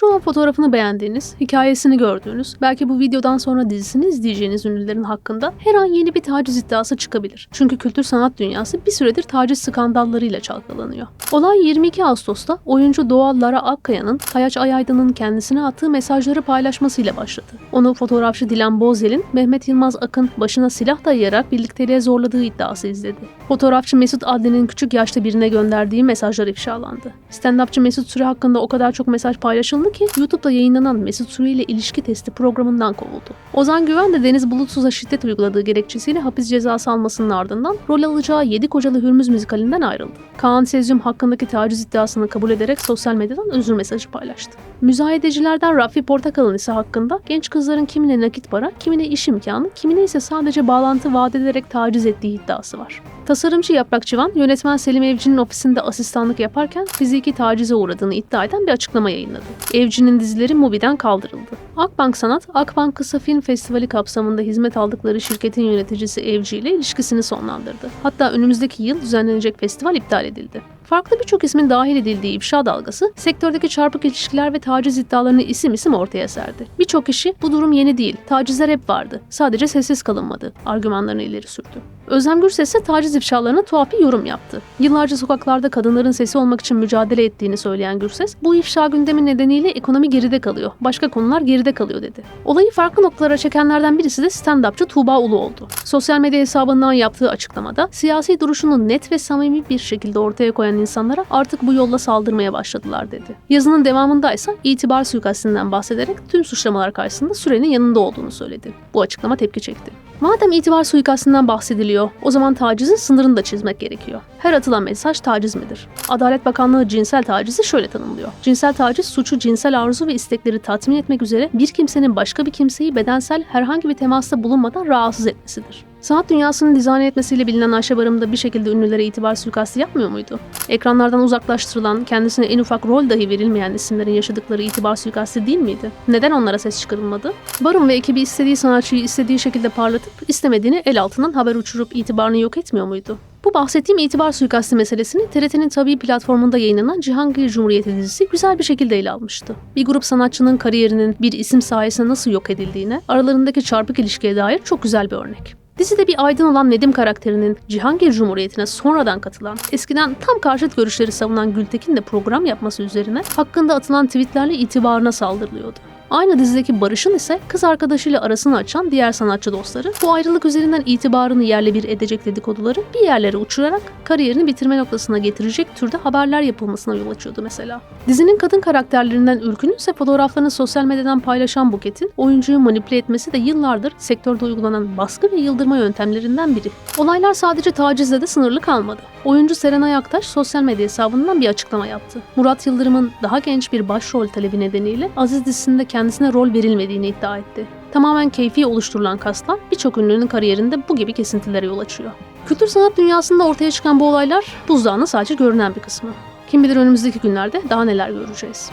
Şu an fotoğrafını beğendiğiniz, hikayesini gördüğünüz, belki bu videodan sonra dizisini izleyeceğiniz ünlülerin hakkında her an yeni bir taciz iddiası çıkabilir. Çünkü kültür sanat dünyası bir süredir taciz skandallarıyla çalkalanıyor. Olay 22 Ağustos'ta oyuncu Doğal Lara Akkaya'nın Kayaç Ayaydın'ın kendisine attığı mesajları paylaşmasıyla başladı. Onu fotoğrafçı Dilan Bozyel'in Mehmet Yılmaz Akın başına silah dayayarak birlikteliğe zorladığı iddiası izledi. Fotoğrafçı Mesut Adli'nin küçük yaşta birine gönderdiği mesajlar ifşalandı. Stand-upçı Mesut Süre hakkında o kadar çok mesaj paylaşıldı ki YouTube'da yayınlanan Mesut Süre ile ilişki testi programından kovuldu. Ozan Güven de Deniz Bulutsuz'a şiddet uyguladığı gerekçesiyle hapis cezası almasının ardından rol alacağı Yedi Kocalı Hürmüz müzikalinden ayrıldı. Kaan Sezyum hakkındaki taciz iddiasını kabul ederek sosyal medyadan özür mesajı paylaştı. Müzayedecilerden Rafi Portakal'ın ise hakkında genç kızların kimine nakit para, kimine iş imkanı, kimine ise sadece bağlantı vaat ederek taciz ettiği iddiası var. Tasarımcı Yaprak Çıvan, yönetmen Selim Evci'nin ofisinde asistanlık yaparken fiziki tacize uğradığını iddia eden bir açıklama yayınladı. Evci'nin dizileri Mubi'den kaldırıldı. Akbank Sanat, Akbank Kısa Film Festivali kapsamında hizmet aldıkları şirketin yöneticisi Evci ile ilişkisini sonlandırdı. Hatta önümüzdeki yıl düzenlenecek festival iptal edildi. Farklı birçok ismin dahil edildiği ifşa dalgası, sektördeki çarpık ilişkiler ve taciz iddialarını isim isim ortaya serdi. Birçok kişi bu durum yeni değil, tacizler hep vardı, sadece sessiz kalınmadı argümanlarını ileri sürdü. Özlem Gürses ise taciz ifşalarına tuhaf bir yorum yaptı. Yıllarca sokaklarda kadınların sesi olmak için mücadele ettiğini söyleyen Gürses, bu ifşa gündemi nedeniyle ekonomi geride kalıyor, başka konular geride kalıyor dedi. Olayı farklı noktalara çekenlerden birisi de stand-upçı Tuğba Ulu oldu. Sosyal medya hesabından yaptığı açıklamada, siyasi duruşunu net ve samimi bir şekilde ortaya koyan insanlara artık bu yolla saldırmaya başladılar dedi. Yazının devamında ise itibar suikastinden bahsederek tüm suçlamalar karşısında sürenin yanında olduğunu söyledi. Bu açıklama tepki çekti. Madem itibar suikastinden bahsediliyor, o zaman tacizin sınırını da çizmek gerekiyor. Her atılan mesaj taciz midir? Adalet Bakanlığı cinsel tacizi şöyle tanımlıyor. Cinsel taciz suçu cinsel arzu ve istekleri tatmin etmek üzere bir kimsenin başka bir kimseyi bedensel herhangi bir temasta bulunmadan rahatsız etmesidir. Sanat dünyasının dizayn etmesiyle bilinen Ayşe Barım da bir şekilde ünlülere itibar suikasti yapmıyor muydu? Ekranlardan uzaklaştırılan, kendisine en ufak rol dahi verilmeyen isimlerin yaşadıkları itibar suikasti değil miydi? Neden onlara ses çıkarılmadı? Barım ve ekibi istediği sanatçıyı istediği şekilde parlatıp istemediğini el altından haber uçurup itibarını yok etmiyor muydu? Bu bahsettiğim itibar suikasti meselesini TRT'nin tabii platformunda yayınlanan Cihangir Cumhuriyeti dizisi güzel bir şekilde ele almıştı. Bir grup sanatçının kariyerinin bir isim sayesinde nasıl yok edildiğine, aralarındaki çarpık ilişkiye dair çok güzel bir örnek. Dizide bir aydın olan Nedim karakterinin Cihangir Cumhuriyeti'ne sonradan katılan, eskiden tam karşıt görüşleri savunan Gültekin de program yapması üzerine hakkında atılan tweetlerle itibarına saldırılıyordu. Aynı dizideki Barış'ın ise kız arkadaşıyla arasını açan diğer sanatçı dostları bu ayrılık üzerinden itibarını yerle bir edecek dedikoduları bir yerlere uçurarak kariyerini bitirme noktasına getirecek türde haberler yapılmasına yol açıyordu mesela. Dizinin kadın karakterlerinden Ülkü'nün ise fotoğraflarını sosyal medyadan paylaşan Buket'in oyuncuyu manipüle etmesi de yıllardır sektörde uygulanan baskı ve yıldırma yöntemlerinden biri. Olaylar sadece tacizle de sınırlı kalmadı. Oyuncu Serenay Aktaş sosyal medya hesabından bir açıklama yaptı. Murat Yıldırım'ın daha genç bir başrol talebi nedeniyle Aziz dizisinde kendisine rol verilmediğini iddia etti. Tamamen keyfi oluşturulan kaslar birçok ünlünün kariyerinde bu gibi kesintilere yol açıyor. Kültür sanat dünyasında ortaya çıkan bu olaylar buzdağının sadece görünen bir kısmı. Kim bilir önümüzdeki günlerde daha neler göreceğiz.